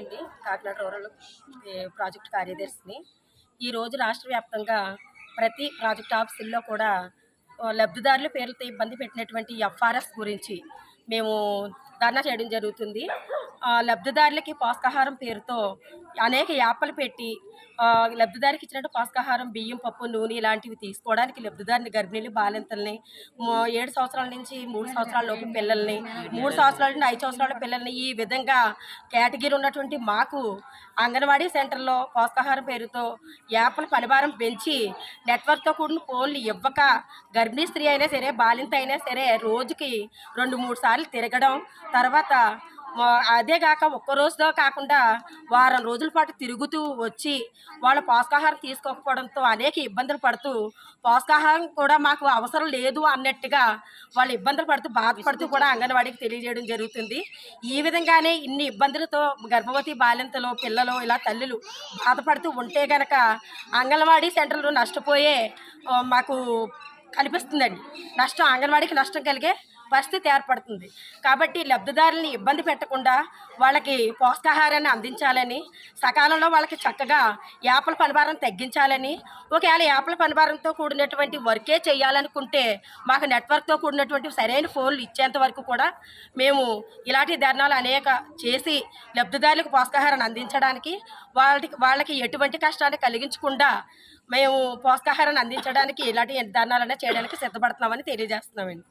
అండి Kakinada rural project కార్యదర్శిని. ఈరోజు రాష్ట్ర వ్యాప్తంగా ప్రతి ప్రాజెక్ట్ ఆఫీసుల్లో కూడా లబ్ధిదారుల పేర్లతో ఇబ్బంది పెట్టినటువంటి ఎఫ్ఆర్ఎస్ గురించి మేము ధర్నా చేయడం జరుగుతుంది. లబ్ధిదారులకి పోషకాహారం పేరుతో అనేక యాప్లు పెట్టి లబ్ధిదారికి ఇచ్చినట్టు పోషకాహారం బియ్యం పప్పు నూనె ఇలాంటివి తీసుకోవడానికి లబ్ధిదారిని గర్భిణీలు బాలింతల్ని ఏడు సంవత్సరాల నుంచి మూడు సంవత్సరాల లోపు పిల్లల్ని మూడు సంవత్సరాల నుండి ఐదు సంవత్సరాల పిల్లల్ని ఈ విధంగా కేటగిరీ ఉన్నటువంటి మాకు అంగన్వాడీ సెంటర్లో పోషకాహారం పేరుతో యాప్ల పనిభారం పెంచి నెట్వర్క్తో కూడిన ఫోన్లు ఇవ్వక గర్భిణీ స్త్రీ అయినా సరే బాలింత అయినా సరే రోజుకి రెండు మూడు సార్లు తిరగడం తర్వాత అదే కాక ఒక్క రోజుతో కాకుండా వారం రోజుల పాటు తిరుగుతూ వచ్చి వాళ్ళ పోషకాహారం తీసుకోకపోవడంతో అనేక ఇబ్బందులు పడుతూ పోషకాహారం కూడా మాకు అవసరం లేదు అన్నట్టుగా వాళ్ళు ఇబ్బందులు పడుతూ బాధపడుతూ కూడా అంగన్వాడీకి తెలియజేయడం జరుగుతుంది. ఈ విధంగానే ఇన్ని ఇబ్బందులతో గర్భవతి బాలింతలు పిల్లలు ఇలా తల్లులు బాధపడుతూ ఉంటే గనక అంగన్వాడీ సెంటర్లు నష్టపోయే మాకు కనిపిస్తుందండి. నష్టం అంగన్వాడీకి నష్టం కలిగే పరిస్థితి ఏర్పడుతుంది. కాబట్టి లబ్ధిదారుల్ని ఇబ్బంది పెట్టకుండా వాళ్ళకి పోషకాహారాన్ని అందించాలని సకాలంలో వాళ్ళకి చక్కగా యాపల పనిభారం తగ్గించాలని ఒకవేళ యాపల పనిభారంతో కూడినటువంటి వర్కే చేయాలనుకుంటే మాకు నెట్వర్క్తో కూడినటువంటి సరైన ఫోన్లు ఇచ్చేంత వరకు కూడా మేము ఇలాంటి ధర్నాలు అనేక చేసి లబ్ధిదారులకు పోషకాహారాన్ని అందించడానికి వాళ్ళకి వాళ్ళకి ఎటువంటి కష్టాన్ని కలిగించకుండా మేము పోషకాహారాన్ని అందించడానికి ఇలాంటి ధర్నాలనే చేయడానికి సిద్ధపడుతున్నామని తెలియజేస్తున్నామండి.